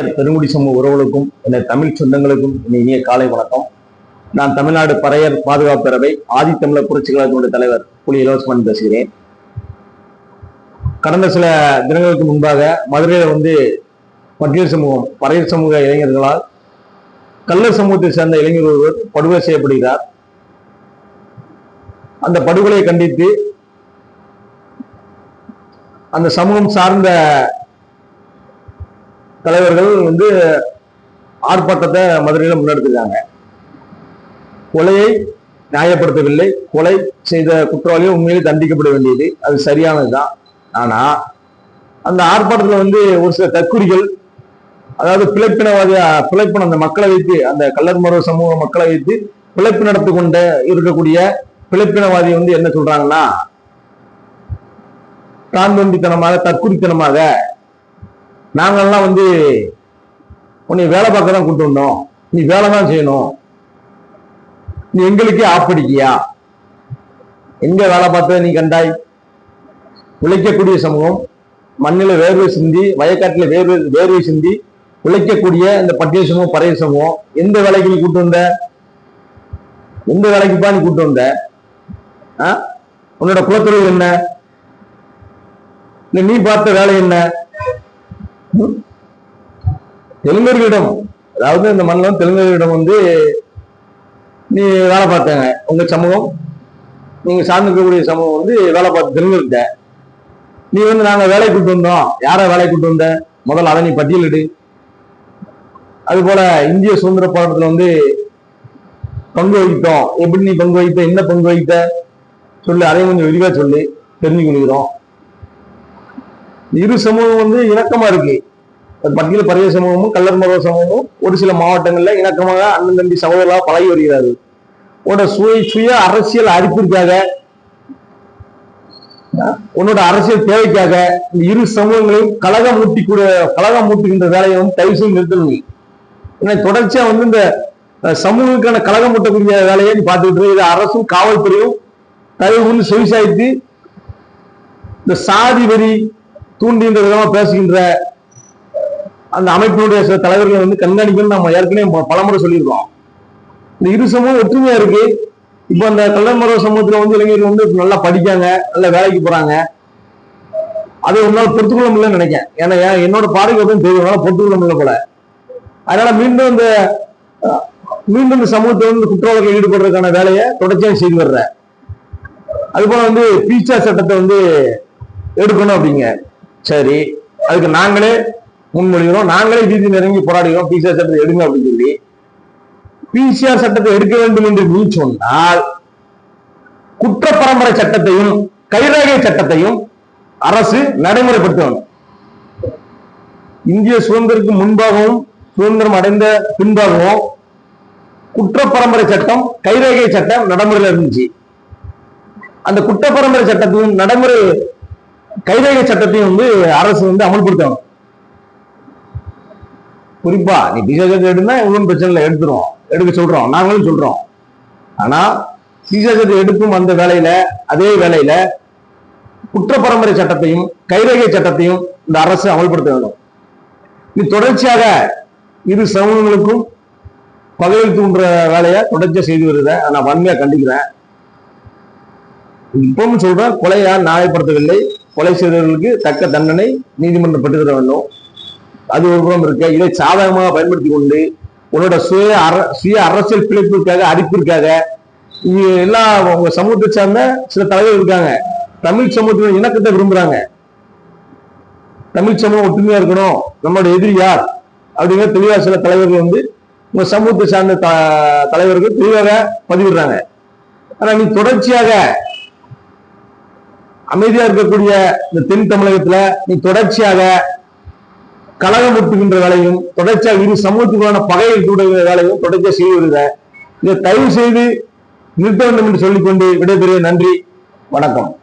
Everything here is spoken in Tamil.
நேயர் பெருங்குடி சமூக உறவுகளுக்கும் இந்த தமிழ் சொந்தங்களுக்கும் இனிய காலை வணக்கம். நான் தமிழ்நாடு பறையர் பாதுகாப்பு பேரவை ஆதித்தமிழர் புரட்சி கழகத்தினுடைய தலைவர் புலி இலவசமன் பேசுகிறேன். கடந்த சில தினங்களுக்கு முன்பாக மதுரையில் வந்து பட்டியல் சமூகம் பறையர் சமூக இளைஞர்களால் கல்லர் சமூகத்தை சேர்ந்த இளைஞர் ஒருவர் படுகொலை செய்யப்படுகிறார். அந்த படுகொலையை கண்டித்து அந்த சமூகம் சார்ந்த தலைவர்கள் வந்து ஆர்ப்பாட்டத்தை மதுரையில் முன்னெடுத்துருக்காங்க. கொலையை நியாயப்படுத்தவில்லை. கொலை செய்த குற்றவாளியும் உண்மையிலே தண்டிக்கப்பட வேண்டியது. அது சரியானதுதான். ஆனா அந்த ஆர்ப்பாட்டத்தில் வந்து ஒரு சில தற்குறிகள் அதாவது பிழைப்பினவாதி பிழைப்பின அந்த மக்களை வைத்து அந்த கல்லர் சமூக மக்களை வைத்து பிழைப்பு நடத்தி கொண்ட இருக்கக்கூடிய பிழைப்பினவாதி வந்து என்ன சொல்றாங்கன்னா தாந்தொண்டித்தனமாக தற்குறித்தனமாக நாங்கள்லாம் வந்து உன்னை வேலை பார்க்க தான் கூட்டு வந்தோம். நீ வேலை தான் செய்யணும். நீ எங்களுக்கே ஆப்படிக்கியா எங்க வேலை பார்த்த நீ கண்டாய்? உழைக்கக்கூடிய சமூகம் மண்ணில் வேர்வை சிந்தி வயக்காட்டில் வேர்வை வேர்வை சிந்தி உழைக்கக்கூடிய இந்த பட்டிய சமூகம் பறைய சமூகம் எந்த வேலைக்கு நீ கூட்டு வந்த? எந்த வேலைக்குப்பா நீ கூட்டு வந்த? ஆ? உன்னோட குலத்தொழில் என்ன? நீ பார்த்த வேலை என்ன? தெலுங்கர்களிடம் அதாவது இந்த மண்ணில் தெலுங்கர்களிடம் வந்து நீ வேலை பார்த்தாங்க. உங்க சமூகம் நீங்க சார்ந்திருக்கக்கூடிய சமூகம் வந்து வேலை பார்த்து தெலுங்கர்கிட்ட. நீ வந்து நாங்க வேலை கூட்டு வந்தோம். யார வேலை கூட்டு வந்த? முதல்ல அதை நீ பட்டியலிடு அது போல இந்திய சுதந்திர போராட்டத்துல வந்து பங்கு வகித்தோம். எப்படி நீ பங்கு வகித்த? என்ன பங்கு வகித்த? சொல்லு. அதையும் கொஞ்சம் விரிவா சொல்லி. தெரிஞ்சு கொள்கிறோம் இரு சமூகம் வந்து இணக்கமா இருக்கு. மத்தியில் பறைய சமூகமும் கல்லர் மருவ சமூகமும் ஒரு சில மாவட்டங்கள்ல இணக்கமாக அண்ணன் தம்பி சகோதரர்களாக பழகி வருகிறார்கள். உன்னோட சுய சுய அரசியல் அறிப்பிற்காக உன்னோட அரசியல் தேவைக்காக இந்த இரு சமூகங்களையும் கழகம் மூட்டி கூட கழகம் மூட்டுகின்ற வேலையை வந்து தயவு செய்து நிறுத்தணும் ஏன்னா தொடர்ச்சியா வந்து இந்த சமூகங்களுக்கான சமூகத்துக்கான மூட்டக்கூடிய வேலையை நீ பார்த்துக்கிட்டு இது அரசும் காவல்துறையும் தயவு கொண்டு செவிசாய்த்து இந்த சாதி வெறி தூண்டுகின்ற விதமா பேசுகின்ற அந்த அமைப்பினுடைய சில தலைவர்களை வந்து கண்காணிக்கணும்னு நம்ம ஏற்கனவே பலமுறை சொல்லியிருக்கோம். இந்த இரு சமூகம் ஒற்றுமையா இருக்கு. இப்போ அந்த கல்லமரவ சமூகத்துல வந்து இளைஞர்கள் வந்து நல்லா படிக்காங்க நல்லா வேலைக்கு போறாங்க. அதை உன்னால பொறுத்துக்கொள்ள முடியலன்னு நினைக்கிறேன். ஏன்னா ஏன் என்னோட பாடகை வந்து தெரியும். என்னால பொறுத்துக்கொள்ள முடியல போல. அதனால மீண்டும் இந்த மீண்டும் இந்த சமூகத்தை வந்து குற்றவாளிகள் ஈடுபடுறதுக்கான வேலையை தொடர்ச்சியாக செய்து வர்ற அதுபோல வந்து பீச்சா சட்டத்தை வந்து எடுக்கணும் அப்படிங்க. சரி அதுக்கு நாங்களே முன்மொழிகிறோம். நாங்களே வீதி நெருங்கி போராடுகிறோம். பிசிஆர் சட்டத்தை எடுங்க அப்படின்னு சொல்லி. பிசிஆர் சட்டத்தை எடுக்க வேண்டும் என்று நீ சொன்னால் குற்ற பரம்பரை சட்டத்தையும் கைரேகை சட்டத்தையும் அரசு நடைமுறைப்படுத்தணும். இந்திய சுதந்திரத்துக்கு முன்பாகவும் சுதந்திரம் அடைந்த பின்பாகவும் குற்ற பரம்பரை சட்டம் கைரேகை சட்டம் நடைமுறையில் இருந்துச்சு. அந்த குற்ற பரம்பரை சட்டத்தையும் நடைமுறை கைரேகை சட்டத்தையும் வந்து அரசு வந்து அமல்படுத்தணும். குறிப்பா நீ பிசாசத்தை எடுனா ஒன்றும் பிரச்சனை இல்லை எடுத்துருவோம் எடுக்க சொல்றோம். நாங்களும் சொல்றோம். ஆனா பிசாசத்தை எடுக்கும் அந்த வேலையில அதே வேலையில குற்ற பரம்பரை சட்டத்தையும் கைரேகை சட்டத்தையும் இந்த அரசு அமல்படுத்த வேண்டும். இது தொடர்ச்சியாக இரு சமூகங்களுக்கும் பகையில் தூண்டுற வேலையை தொடர்ச்சியா செய்து வருத. நான் வன்மையா கண்டிக்கிறேன். இப்பவும் சொல்றேன் கொலையா நியாயப்படுத்தவில்லை. கொலை செய்தவர்களுக்கு தக்க தண்டனை நீதிமன்றம் பெற்றுத்தர வேண்டும். அது ஒரு புறம் இருக்க. இதை சாதகமாக பயன்படுத்தி கொண்டு உன்னோட சுய அர சுய அரசியல் பிழைப்பிற்காக அடிப்பிற்காக இங்க எல்லாம் உங்க சமூகத்தை சார்ந்த சில தலைவர்கள் இருக்காங்க. தமிழ் சமூகத்தின் இணக்கத்தை விரும்புறாங்க. தமிழ் சமூகம் ஒற்றுமையா இருக்கணும். நம்மளோட எதிரி யார்? அப்படிங்கிற தெளிவாக சில தலைவர்கள் வந்து உங்க சமூகத்தை சார்ந்த த- தலைவர்கள் தெளிவாக பதிவிடுறாங்க. ஆனா நீ தொடர்ச்சியாக அமைதியா இருக்கக்கூடிய இந்த தென் தமிழகத்துல நீ தொடர்ச்சியாக கலகம் ஊட்டுகின்ற வேலையும் தொடர்ச்சியாக இரு சமூகத்துக்கான பகையை தூண்டுகிற வேலையும் தொடர்ச்சியாக செய்து வருகிற இதை தயவு செய்து நிறுத்த வேண்டும் என்று சொல்லிக்கொண்டு விடைபெறுகிறேன். நன்றி. வணக்கம்.